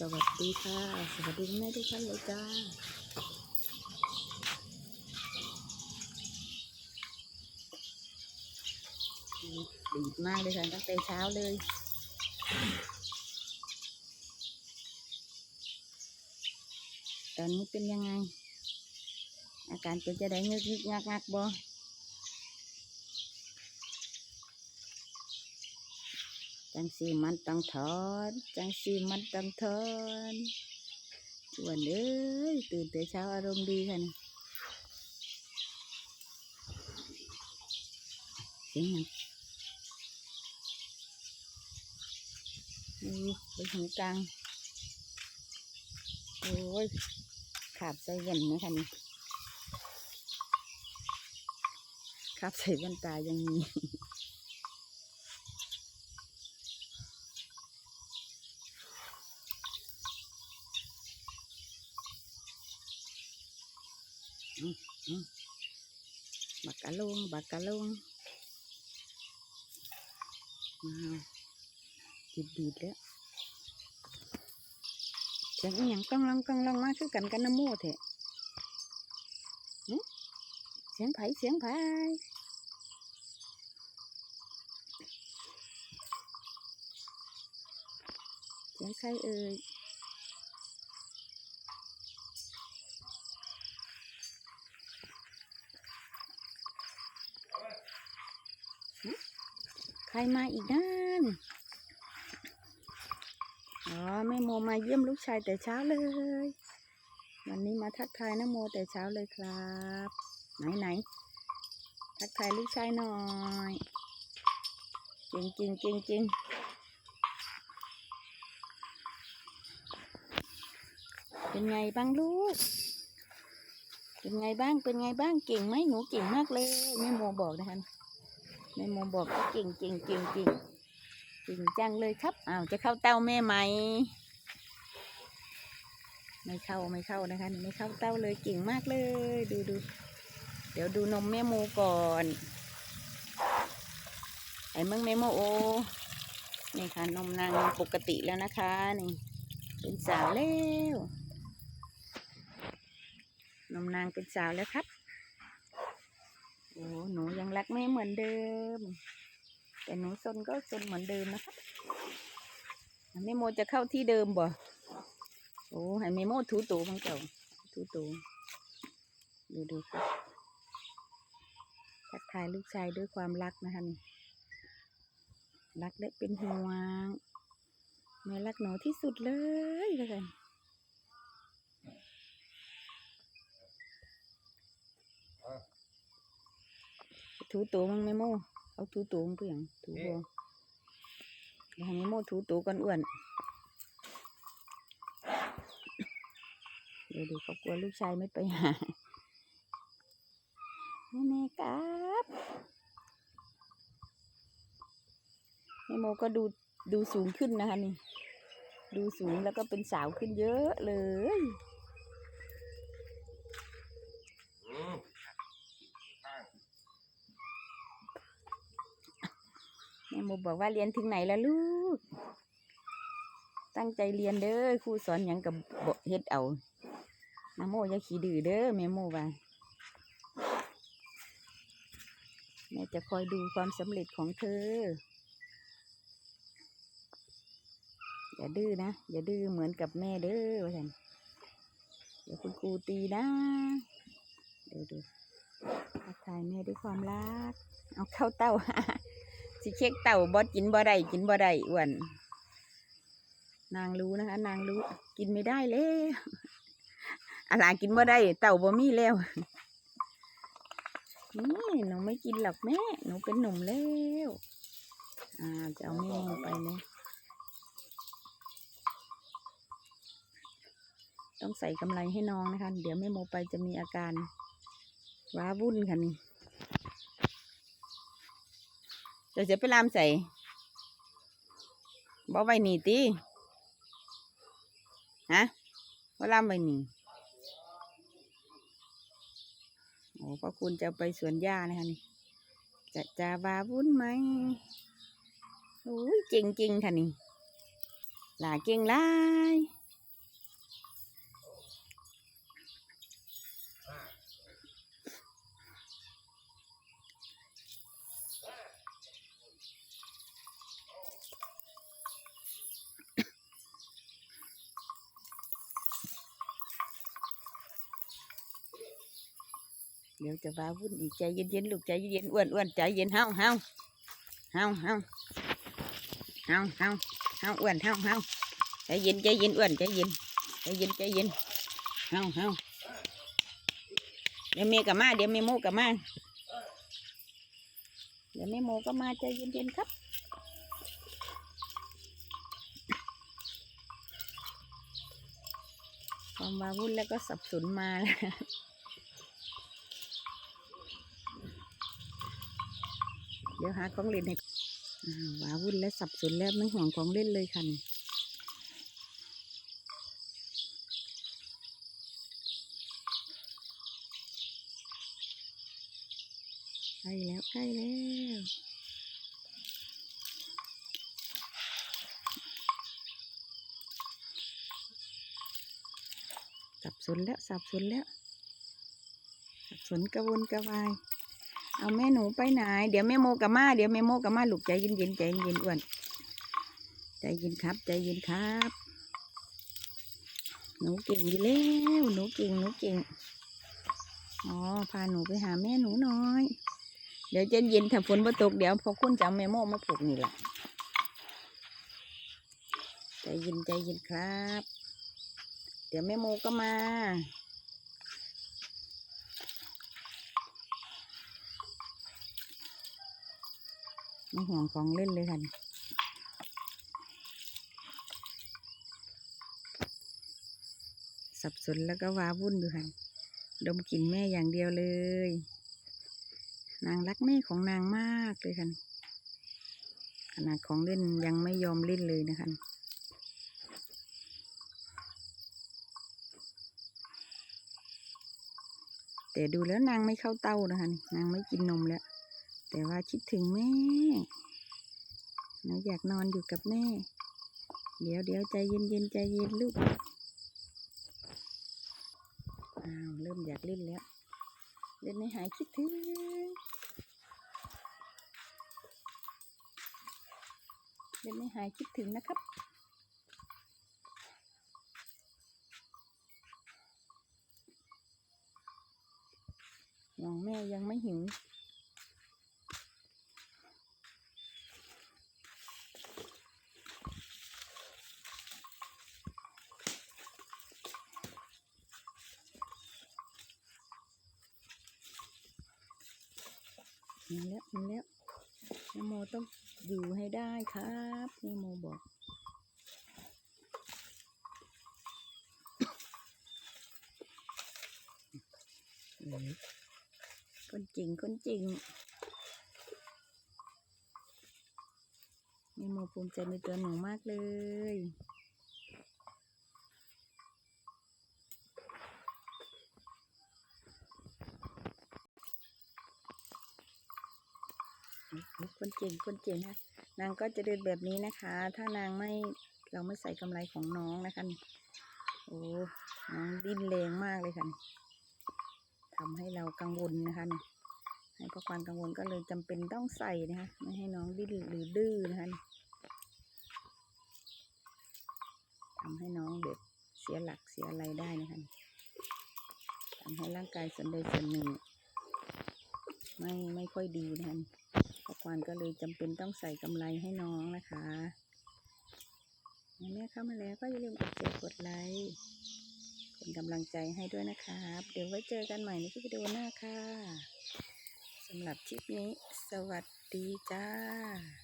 สวัสดีค่ะ สวัสดีแม่ทุกท่านเลยจ้าดีมากเลยค่ะตั้งแต่เช้าเลยตอนนี้เป็นยังไง อาการเป็นจะได้งึกงึกงักงักบ่ จังสีมันต้องถอนจังสีมันต้องถอนอ้วนเอ้ยตื่นแต่เช้าอารมณ์ดีค่ะนี่เสียงยังนี่ไปหูกลางโอ้ยขาบใส่แว่นไหมคะนี่ขาบใส่แว่นตายังมี อืมอืมบักกะลุงบักกะลุงอ้าวดีดดีดแล้วเสียงอหย่างต้องลองต้องลองมาคือกันกันน้ำมูเถอะหึเสียงไผเสียงไผเสียงใครเอ่ยใครมาอีกนั่นอ๋อแม่โมมาเยี่ยมลูกชายแต่เช้าเลย วันนี้มาทักทายน้ำโมแต่เช้าเลยครับ ไหนไหนทักทายลูกชายหน่อยจริงจริงจริงจริงเป็นไงบ้างลูก เป็นไงบ้างเป็นไงบ้างเก่งไหมหนูเก่งมากเลยแม่โมบอกนะคะ แม่โมบอกว่าเก่งเก่งเก่งเก่งเก่งจังเลยครับอ้าวจะเข้าเต้าแม่ไหม ไม่เข้าไม่เข้านะคะไม่เข้าเต้าเลยเก่งมากเลย ดูดูเดี๋ยวดูนมแม่โมก่อนไอ้มึงแม่โมโอนี่ค่ะนมนางปกติแล้วนะคะนี่เป็นสาวแล้วนมนางเป็นสาวแล้วครับ โอ้หนูยังรักแม่เหมือนเดิม แต่หนูซนก็ซนเหมือนเดิมนะครับแม่โมจะเข้าที่เดิมบ่โอ้ให้แม่โมถูตูของเจ้าถูตูดูดูครับทักทายลูกชายด้วยความรักนะคะนี่รักและเป็นห่วงแม่รักหนูที่สุดเลยเลย ถูตูมั้งแม่โมเอาถูตูมั้งเพื่อนถูบัวเดี๋ยวให้แม่โมถูตูก่อนอ้วนเดี๋ยวดูเขากลัวลูกชายไม่ไปหาแม่แม่ครับแม่โมก็ดูดูสูงขึ้นนะคะนี่ ดูสูงแล้วก็เป็นสาวขึ้นเยอะเลย โมบอกว่าเรียนถึงไหนแล้วลูก ตั้งใจเรียนเด้อครูสอนหยังกับบเฮ็ดเอานะโมอย่าขี้ดื้อเด้อแม่โมว่าแม่จะคอยดูความสำเร็จของเธอ อย่าดื้อนะ อย่าดื้อเหมือนกับแม่เด้อว่าฉันเดี๋ยวคุณครูตีนะเดี๋ยวดูทักทายแม่ด้วยความรัก เอาเข้าเต้า สิเช็คเต่าบอสกินบ่ได้กินบ่ได้อ้วนนางรู้นะคะ นางรู้ กินไม่ได้แล้วอะไรกินบ่ได้ เต่าบ่มีแล้วนี่หนูไม่กินหรอกแม่หนูเป็นหนุ่มแล้วอ่าจะเอาแม่ไปเลยต้องใส่กำไรให้น้องนะคะ เดี๋ยวแม่โมไปจะมีอาการว้าวุ่นค่ะนี่ เดี๋ยวจะไปลามใส่บ่ไว้นี่ตีฮะว่าลามไว้นี่โอ้พ่อคุณจะไปสวนหญ้านะคะนี่จะจะบาวุ่นไหมโอ้ยเก่งจริงค่ะนี่ลาเก่งหลาย ดี๋ยวจะว้าวุ่นอีกใจเย็นๆลูกใจเย็นๆอ้วนอ้วนใจเย็นเฮาเฮาเฮาเฮาเฮาเฮาเฮาอ้วนเฮาเฮาใจเย็นใจเย็นอ้วนใจเย็นใจเย็นใจเย็นเฮาเฮาเดี๋ยวเมย์กับมาเดี๋ยวเมย์โมกับมาเดี๋ยวเมย์โมก็มาใจเย็นๆครับความว้าวุ่นแล้วก็สับสนมาแล้ว ดี๋ยวหาของเล่นให้ว้าวุ่นและสับสนแล้วไม่ห่วงของเล่นเลยค่ะนใกล้แล้วใกล้แล้วสับสนแล้วสับสนแล้วสับสนกระวนกระวาย เอาแม่หนูไปไหน เดี๋ยวแม่โมกับมาเดี๋ยวแม่โมกับมาลูกใจเย็นๆใจเย็นๆอ้วนใจเย็นครับ ใจเย็นครับ หนูเก่งอยู่แล้วหนูเก่งหนูเก่งอ๋อพาหนูไปหาแม่หนูหน่อย เดี๋ยวจะเย็นถ้าฝนมาตกเดี๋ยวพอคุณจะเอาแม่โมมาปลูกนี่แหละใจเย็นใจเย็นครับ เดี๋ยวแม่โมก็มา ไม่ห่วงของเล่นเลยค่ะสับสนแล้วก็ว้าวุ่นอยู่ค่ะดมกลิ่นแม่อย่างเดียวเลย นางรักแม่ของนางมากเลยค่ะขนาดของเล่นยังไม่ยอมเล่นเลยนะคะแต่ดูแล้วนางไม่เข้าเต้านะคะนางไม่กินนมแล้ว แต่ว่าคิดถึงแม่หนูอยากนอนอยู่กับแม่ เดี๋ยวเดี๋ยวใจเย็นเย็นใจเย็นลูก อ้าว เริ่มอยากเล่นแล้ว เล่นให้หายคิดถึงเล่นให้หายคิดถึงนะครับน้องแม่ยังไม่หิว มาแล้วมาแล้วแม่โมต้องอยู่ให้ได้ครับแม่โมบอกคนจริงคนจริงแม่โมภูมิใจในตัวหนูมากเลย คนเก่งคนเก่งนะนางก็จะเดินแบบนี้นะคะ ถ้านางไม่เราไม่ใส่กำไรของน้องนะคะโอ้น้องดิ้นแรงมากเลยค่ะนี่ทำให้เรากังวลนะคะนี่ให้เพราะความกังวลก็เลยจำเป็นต้องใส่นะคะไม่ให้น้องดิ้นหรือดื้อนะคะนี่ทำให้น้องแบบเสียหลักเสียอะไรได้นะคะทำให้ร่างกายส่วนใดส่วนหนึ่ง ไม่ไม่ค่อยดีนะคะ นี่พอควานก็เลยจำเป็นต้องใส่กำไรให้น้องนะคะแม่เข้ามาแล้วก็อย่าลืมกดแชร์กดไลค์เป็นกำลังใจให้ด้วยนะครับ เดี๋ยวไว้เจอกันใหม่ในคลิปวิดีโอหน้าค่ะสำหรับคลิปนี้ สวัสดีจ้า